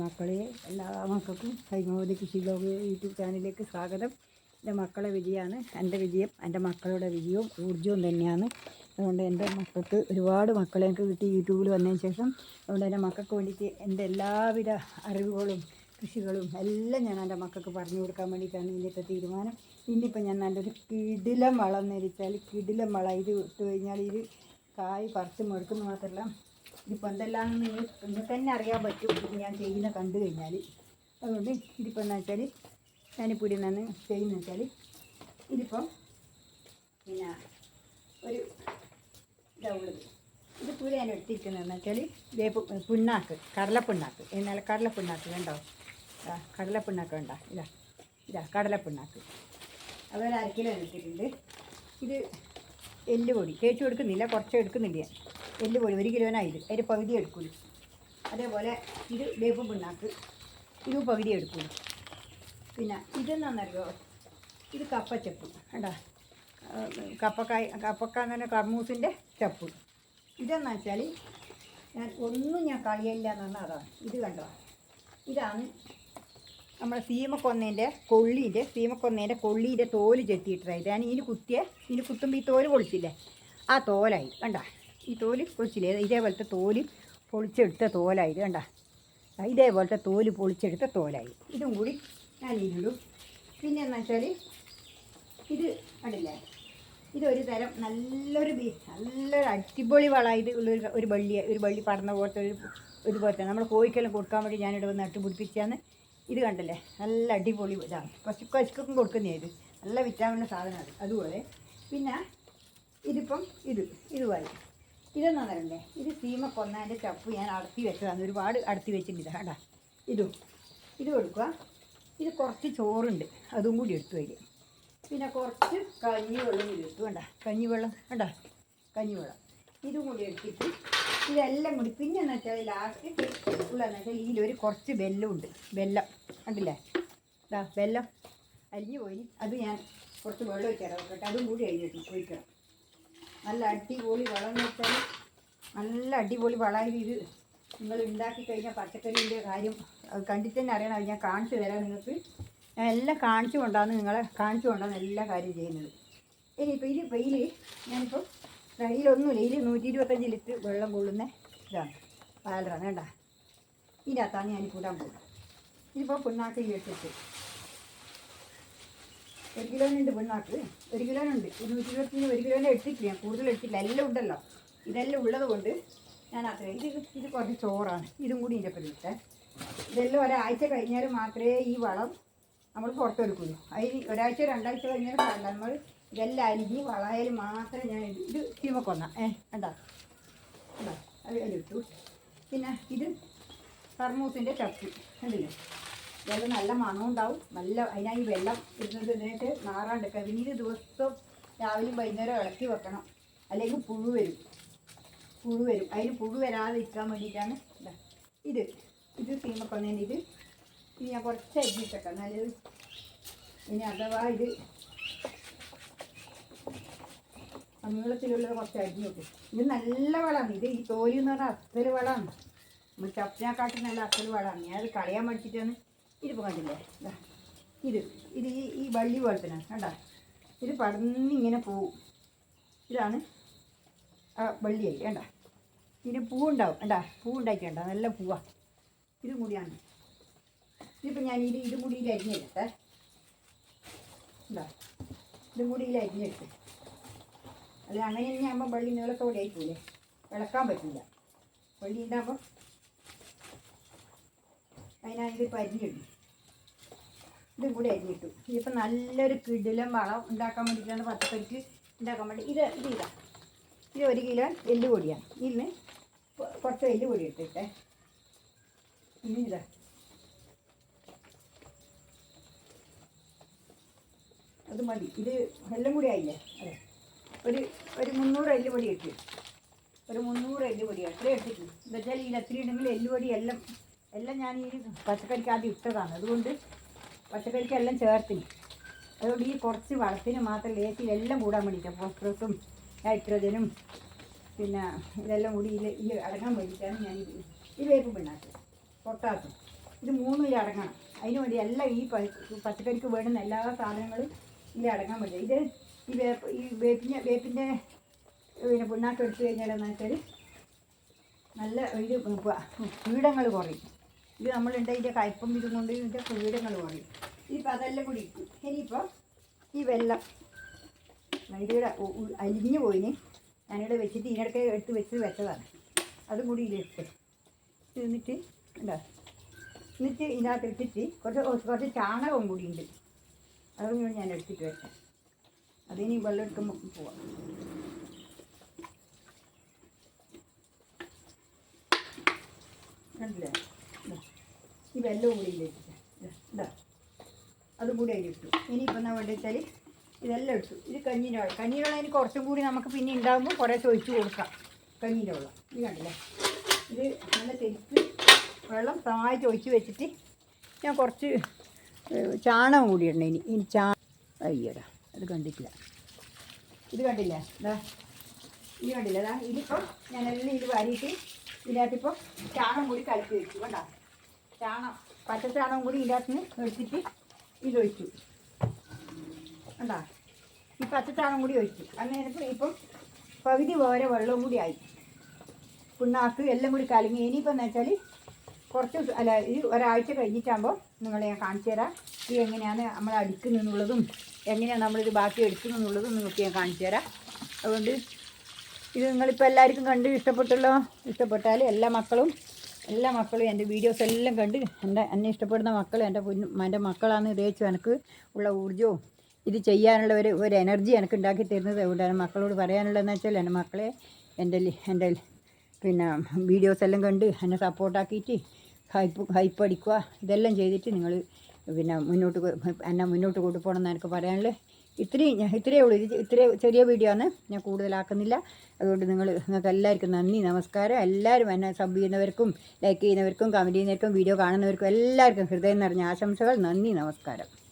മക്കളെ എല്ലാ മക്കൾക്കും ഹൈമവതി കൃഷി ബ്ലോഗ് യൂട്യൂബ് ചാനലിലേക്ക് സ്വാഗതം. എന്റെ മക്കളെ വിജയമാണ് എന്റെ വിജയം എന്റെ മക്കളുടെ വിജയവും ഊർജവും തന്നെയാണ്. അതുകൊണ്ട് എന്റെ മക്കൾക്ക് ഒരുപാട് മക്കളെ എനിക്ക് കിട്ടി യൂട്യൂബിൽ വന്നതിന് ശേഷം. അതുകൊണ്ട് എന്റെ മക്കൾക്ക് വേണ്ടിയിട്ട് എന്റെ എല്ലാവിധ അറിവുകളും കൃഷികളും എല്ലാം ഞാൻ എന്റെ മക്കൾക്ക് പറഞ്ഞു കൊടുക്കാൻ വേണ്ടിയിട്ടാണ് ഇന്നത്തെ തീരുമാനം. ഇനിയിപ്പോൾ ഞാൻ നല്ലൊരു കിടിലം വളം നേരിച്ചാൽ കിടിലം വളം ഇത് ഇട്ട് കഴിഞ്ഞാൽ ഇത് കായ് പറിച്ച് മെടുക്കുന്ന മാത്രമല്ല ഇതിപ്പോൾ എന്തെല്ലാമെന്ന് നിങ്ങൾ നിങ്ങൾക്ക് തന്നെ അറിയാൻ പറ്റും. ഇത് ഞാൻ ചെയ്യുന്ന കണ്ടു കഴിഞ്ഞാൽ അതുകൊണ്ട് ഇതിപ്പോൾ എന്താ വെച്ചാൽ ഞാനിപ്പോൾ ഇവിടെ നിന്ന് ചെയ്യുന്നത് വെച്ചാൽ ഇതിപ്പം പിന്നെ ഒരു ഇതാവുള്ളത് ഇത് പൂര ഞാൻ എടുത്തിരിക്കുന്നതെന്ന് വെച്ചാൽ വേപ്പ് പിണ്ണാക്ക് കടലപ്പിണ്ണാക്ക്. എന്നാൽ കടലപ്പിണ്ണാക്ക് കണ്ടോ? ഇതാ കടലപ്പിണ്ണാക്ക് വേണ്ട ഇതാ ഇതാ കടലപ്പിണ്ണാക്ക്. അതുപോലെ കിലോ എടുത്തിട്ടുണ്ട്. ഇത് എല്ല് പൊടി തേച്ച് കൊടുക്കുന്നില്ല കുറച്ച് എടുക്കുന്നില്ല ഞാൻ. എല്ല് പൊടി ഒരു കിലോനായത് അതിന്റെ പകുതി എടുക്കുള്ളൂ. അതേപോലെ ഇത് വേപ്പും പിണ്ണാക്ക്. ഇത് പകുതി എടുക്കുള്ളൂ. പിന്നെ ഇതെന്നാണെന്നറിയോ ഇത് കപ്പച്ചപ്പ്. കണ്ടാ? കപ്പക്കായ കപ്പക്ക പറഞ്ഞാൽ കർമൂസിന്റെ ചപ്പ്. ഇതെന്ന് വെച്ചാൽ ഞാൻ ഒന്നും ഞാൻ കളിയില്ല എന്ന് പറഞ്ഞാൽ അതാണ്. ഇത് കണ്ടോ? ഇതാണ് നമ്മുടെ സീമക്കൊന്നേന്റെ കൊള്ളീന്റെ സീമക്കൊന്നേന്റെ കൊള്ളീന്റെ തോൽ ചെത്തിയിട്ടായത് ഞാൻ ഇതിന് കുത്തിയ ഇതിന് കുത്തുമ്പോൾ ഈ തോൽ പൊളിച്ചില്ലേ? ആ തോലായി കണ്ട? ഈ തോൽ പൊളിച്ചില്ലേ? ഇതേപോലത്തെ തോൽ പൊളിച്ചെടുത്ത തോലായി കണ്ട? ഇതേപോലത്തെ തോൽ പൊളിച്ചെടുത്ത തോലായി. ഇതും കൂടി ഞാൻ ഇതിലിടും പിന്നെ എന്ന് വെച്ചാൽ ഇത് കണ്ടില്ലേ? ഇതൊരു തരം നല്ലൊരു ബീ നല്ലൊരു അടിപൊളി വളമായത് ഉള്ളൊരു ഒരു വള്ളി ഒരു വള്ളി പടർന്ന പോലത്തെ ഒരു ഇതുപോലത്തെ നമ്മൾ കോഴിക്കെല്ലാം കൊടുക്കാൻ വേണ്ടി ഞാനിവിടെ വന്ന് നട്ട് പിടിപ്പിച്ചാന്ന് ഇത് കണ്ടല്ലേ? നല്ല അടിപൊളി ഇതാണ്. പശു പശുക്കും കൊടുക്കുന്നതാണ് ഇത്. നല്ല വിറ്റാമിന്റെ സാധനമാണ് അതുപോലെ പിന്നെ ഇതിപ്പം ഇത് ഇതുപോലെ ഇതെന്നാ തരണ്ടേ ഇത് സീമ കൊന്നതിന്റെ ചപ്പ് ഞാൻ അടത്തി വെച്ചതാണ്. ഒരുപാട് അടത്തി വെച്ചിട്ടുണ്ട്. കേട്ടാ ഇതും. ഇത് കൊടുക്കുക. ഇത് കുറച്ച് ചോറുണ്ട്. അതും കൂടി എടുത്തു വരിക പിന്നെ കുറച്ച് കഞ്ഞിവെള്ളം കൂടി എടുത്തു വേണ്ട കഞ്ഞിവെള്ളം വേണ്ട കഞ്ഞിവെള്ളം. ഇതും കൂടി എടുത്തിട്ട് ഇതെല്ലാം കൂടി. പിന്നെ എന്ന് വെച്ചാൽ ലാസ്റ്റ് ഉള്ളതെന്ന് വെച്ചാൽ ഇതിലൊരു കുറച്ച് വെല്ലമുണ്ട് വെല്ലം കണ്ടില്ലേ? ഇതാ വെല്ലം അരിഞ്ഞു പോയി. അത് ഞാൻ കുറച്ച് വെള്ളം ഒഴിക്കണം വെക്കട്ടെ അതും കൂടി അരിഞ്ഞു ഒഴിക്കണം. നല്ല അടിപൊളി വളം വെച്ചാൽ നല്ല അടിപൊളി വളമായത് ഇത്. നിങ്ങൾ ഉണ്ടാക്കി കഴിഞ്ഞാൽ പച്ചക്കറിന്റെ കാര്യം കണ്ടിട്ട് തന്നെ അറിയണം. ഞാൻ കാണിച്ചു തരാം നിങ്ങൾക്ക്. ഞാൻ എല്ലാം കാണിച്ചു കൊണ്ടാണ് നിങ്ങളെ കാണിച്ചു കൊണ്ടാണ് എല്ലാ കാര്യം ചെയ്യുന്നത്. ഇനിയിപ്പോൾ ഇത് വെയിൽ ഞാനിപ്പോൾ ഇതിലൊന്നുമില്ല ഇതിൽ നൂറ്റി ഇരുപത്തഞ്ച് ലിറ്റർ വെള്ളം കൊള്ളുന്ന ഇതാണ്. പാലറാണ് വേണ്ട ഇതിനകത്താണ് ഞാൻ ഇടാൻ പോകുന്നത്. ഇതിപ്പോൾ പിണ്ണാക്ക് കേട്ടിട്ട് ഒരു കിലോനുണ്ട് പിണ്ണാക്ക്. ഒരു കിലോനുണ്ട്. നൂറ്റി ഇരുപത്തിന് ഒരു കിലോനെ എടുത്തിട്ടില്ല. ഞാൻ കൂടുതൽ എടുത്തില്ല എല്ലാം ഉണ്ടല്ലോ. ഇതെല്ലാം ഉള്ളത് കൊണ്ട് ഞാൻ അത്ര ഇത് ഇത് കുറച്ച് ചോറാണ്. ഇതും കൂടി ഇതിന്റെ ഇട്ടേ. ഇതെല്ലാം ഒരാഴ്ച കഴിഞ്ഞാൽ മാത്രമേ ഈ വളം നമ്മൾ പുറത്തെടുക്കുള്ളൂ. അതിന് ഒരാഴ്ച രണ്ടാഴ്ച കഴിഞ്ഞാൽ നമ്മൾ ഇതെല്ലാം അരിഞ്ഞ് വളയാൽ മാത്രം ഞാൻ ഇത് ചീമക്കൊന്ന ഏ എന്താ കണ്ടാ? അത് അതിലിട്ടു പിന്നെ ഇത് തർമൂസിന്റെ ചട്ടി. കണ്ടില്ലേ? വെള്ളം നല്ല മണം ഉണ്ടാവും. നല്ല അതിനായി വെള്ളം ഇരുന്നത് ഇതിനായിട്ട് നാറാണ്ടിരിക്കുക ദിവസം രാവിലെയും വൈകുന്നേരം ഇളക്കി വെക്കണം. അല്ലെങ്കിൽ പുഴു വരും. പുഴു വരും. അതിന് പുഴു വരാതെ ഇരിക്കാൻ വേണ്ടിയിട്ടാണ്. ഇതാ. ഇത്. സീമക്കൊന്നേന്റെ ഇത്. ഇത് ഞാൻ കുറച്ച് അരിഞ്ഞിട്ടേക്കാം. നല്ലത് ഇനി അഥവാ ഇത് നീളത്തിലുള്ളത് കുറച്ച് അരിഞ്ഞു വെക്കും ഇത് നല്ല വളമാണ്. ഇത് ഈ തോലി എന്ന് പറഞ്ഞാൽ അത്തൽ വളമാണ്. നമ്മൾ ചപ്പിനെക്കാട്ടി നല്ല അത്തൽ വളമാണ്. ഞാൻ അത് കളയാൻ പഠിച്ചിട്ടാണ് ഇതിപ്പോൾ കണ്ടില്ലേ? ഇത്. ഇത് ഈ ഈ വള്ളി പോലെ തന്നെ കേട്ടോ ഇത് പടന്നിങ്ങനെ പോവും. ഇതാണ് ആ വള്ളിയായി വേണ്ട ഇതിന് പൂവുണ്ടാവും വേണ്ട പൂവുണ്ടാക്കിയുണ്ട നല്ല പൂവാ. ഇതും കൂടിയാണ്. ഇതിപ്പോൾ ഞാൻ ഇത് ഇതും കൂടി അരിഞ്ഞെടുത്തേ ഇതും കൂടി അരിഞ്ഞെടുത്ത് അത് അങ്ങനെ തന്നെ ആകുമ്പോൾ വള്ളി നീളത്തോടെ ആയിക്കൂലേ? ഇളക്കാൻ പറ്റില്ല വള്ളി ഉണ്ടാകുമ്പോൾ ഇപ്പോൾ അരിഞ്ഞിടും ഇതും കൂടി അരിഞ്ഞിട്ടു. ഇതിപ്പോൾ നല്ലൊരു കിടിലം വളം ഉണ്ടാക്കാൻ വേണ്ടിയിട്ടാണ് പച്ചക്കറിക്ക് ഉണ്ടാക്കാൻ വേണ്ടി. ഇത് ഇത് ഇതാ. ഇത് ഒരു കിലോ എല്ല് പൊടിയാണ് ഇതിന് കുറച്ച് എല്ല് പൊടി എടുത്തിട്ടെ ഇനി ഇതാ. അത് മതി. ഇത് എല്ലാം കൂടി ആയില്ലേ? അതെ. ഒരു ഒരു മുന്നൂറ് എല്ലുപൊടി ഇട്ടു. ഒരു മുന്നൂറ് എല്ലുപൊടി അത്രയും ഇട്ടിട്ടു എടുത്തിട്ടു എന്താ വെച്ചാൽ ഈ എത്ര ഉണ്ടെങ്കിൽ എല്ലുപൊടി എല്ലാം എല്ലാം ഞാൻ ഈ പച്ചക്കറിക്ക് ആദ്യം ഇട്ടതാണ്. അതുകൊണ്ട് പച്ചക്കറിക്ക് എല്ലാം ചേർത്തിന്. അതുകൊണ്ട് ഈ കുറച്ച് വളത്തിന് മാത്രം ലേസിൽ എല്ലാം കൂടാൻ വേണ്ടിയിട്ടാണ് ഫോസ്ഫറസും നൈട്രജനും പിന്നെ ഇതെല്ലാം കൂടി ഇതിൽ ഈ അടങ്ങാൻ വേണ്ടിയിട്ടാണ് ഞാൻ ഈ വേപ്പ് പിണ്ണാക്ക് പൊട്ടാസും ഇത് മൂന്നും ഇതിൽ അടങ്ങണം. അതിന് വേണ്ടി എല്ലാം ഈ പച്ചക്കറിക്ക് വേണ്ടുന്ന എല്ലാ സാധനങ്ങളും ഇതിൽ അടങ്ങാൻ വേണ്ടി ഇത് ഈ വേപ്പ് ഈ വേപ്പിന്റെ വേപ്പിന്റെ പിന്നെ പിണ്ണാക്ക് എടുത്തു കഴിഞ്ഞാൽ എന്ന് വെച്ചാൽ നല്ല ഇത് കീടങ്ങൾ കുറയും. ഇത് നമ്മളുണ്ട് ഇതിന്റെ കയ്പം ഇതും കൊണ്ട് ഇതിന്റെ കീടങ്ങൾ കുറയും. ഇനിയിപ്പോൾ അതെല്ലാം കൂടി ഇനിയിപ്പോൾ ഈ വെള്ളം ഉ- അലിഞ്ഞു പോയിന്. ഞാനിവിടെ വെച്ചിട്ട് ഇതിനിടയ്ക്ക് എടുത്ത് വെച്ച് വെച്ചതാണ്. അതും കൂടി ഇതിലിട്ട്. ഇത് എന്നിട്ട് എന്താ എന്നിട്ട് ഇതിനകത്ത് ഇട്ടിട്ട് കുറച്ച് കുറച്ച് ചാണകവും കൂടി ഉണ്ട്. അതും കൂടി ഞാൻ എടുത്തിട്ട് വെക്കാം. അതിനി വെള്ളം എടുക്കുമ്പോൾ പോവാം. കണ്ടില്ലേ? ഈ വെള്ളവും കൂടി ഇതിലിട്ടിട്ട് ഇതാ അതും കൂടി അതിൽ ഇട്ടു. ഇനിയിപ്പോൾ എന്നാ വേണ്ടത് വെച്ചാൽ ഇതെല്ലാം ഇട്ടു. ഇത് കഞ്ഞീന്റെ വെള്ളം കഞ്ഞീന്റെ വെള്ളം ഇനി കുറച്ചും കൂടി നമുക്ക് പിന്നെ ഉണ്ടാകുമ്പോൾ കുറേ ചോദിച്ചു കൊടുക്കാം. കഞ്ഞീന്റെ വെള്ളം ഇത് കണ്ടില്ലേ? ഇത് നല്ല തെരിച്ച് വെള്ളം സഹായിച്ച് ഒഴിച്ച് വെച്ചിട്ട് ഞാൻ കുറച്ച് ചാണകം കൂടി ഇടണം ഇനി. ഇനി ചാ അയ്യടാ. അത് കണ്ടിട്ടില്ല. ഇത് കണ്ടില്ലേ? എന്താ ഇത് കണ്ടില്ല? അതാ ഇതിപ്പോൾ ഞാനെല്ലാം ഇത് വാരിയിട്ട് ഇതിനകത്തിപ്പോൾ ചാണകം കൂടി കലക്കി വെച്ചു കേട്ടോ. ചാണകം പച്ച ചാണം കൂടി ഇതിനകത്ത് എടുത്തിട്ട് ഇതൊഴിച്ചു കണ്ടാ? ഈ പച്ച ചാണം കൂടി ഒഴിച്ചു. അങ്ങനെ ഇപ്പം പകുതി ഓരോ വെള്ളവും കൂടി ആയി. പിണ്ണാക്ക് എല്ലാം കൂടി കലങ്ങി. ഇനിയിപ്പോൾ എന്ന് വെച്ചാൽ കുറച്ച് അല്ല ഈ ഒരാഴ്ച കഴിഞ്ഞിട്ടാകുമ്പോൾ നിങ്ങളെ ഞാൻ കാണിച്ചു തരാം. ഇത് എങ്ങനെയാണ് നമ്മൾ അടിക്കുന്നെന്നുള്ളതും എങ്ങനെയാണ് നമ്മളിത് ബാക്കി എടുക്കുന്നുള്ളത് നിങ്ങൾക്ക് ഞാൻ കാണിച്ചു തരാം. അതുകൊണ്ട് ഇത് നിങ്ങളിപ്പോൾ എല്ലാവർക്കും കണ്ട് ഇഷ്ടപ്പെട്ടല്ലോ ഇഷ്ടപ്പെട്ടാൽ എല്ലാ മക്കളും എല്ലാ മക്കളും എന്റെ വീഡിയോസ് എല്ലാം കണ്ട് എന്റെ എന്നെ ഇഷ്ടപ്പെടുന്ന മക്കൾ എന്റെ എന്റെ മക്കളാണ് തേച്ചു എനിക്ക് ഉള്ള ഊർജവും ഇത് ചെയ്യാനുള്ള ഒരു ഒരു എനർജി എനിക്ക് ഉണ്ടാക്കി തരുന്നത്. അതുകൊണ്ടാണ് മക്കളോട് പറയാനുള്ളതെന്ന് വെച്ചാൽ എന്റെ മക്കളെ എന്റെ എന്റെ പിന്നെ വീഡിയോസ് എല്ലാം കണ്ട് എന്നെ സപ്പോർട്ടാക്കിയിട്ട് ഹൈപ്പ് ഹൈപ്പ് അടിക്കുക. ഇതെല്ലാം ചെയ്തിട്ട് നിങ്ങൾ പിന്നെ മുന്നോട്ട് എന്നെ മുന്നോട്ട് കൊണ്ടുപോകണം എന്ന് എനിക്ക് പറയാനുള്ളത് ഇത്രയും ഇത്രയേ ഉള്ളൂ. ഇത് ഇത്രയും ചെറിയ വീഡിയോ ആണ്. ഞാൻ കൂടുതലാക്കുന്നില്ല. അതുകൊണ്ട് നിങ്ങൾ നിങ്ങൾക്ക് എല്ലാവർക്കും നന്ദി നമസ്കാരം. എല്ലാവരും എന്നെ സബ് ചെയ്യുന്നവർക്കും ലൈക്ക് ചെയ്യുന്നവർക്കും കമന്റ് ചെയ്യുന്നവർക്കും വീഡിയോ കാണുന്നവർക്കും എല്ലാവർക്കും ഹൃദയം നിറഞ്ഞ ആശംസകൾ നന്ദി നമസ്കാരം.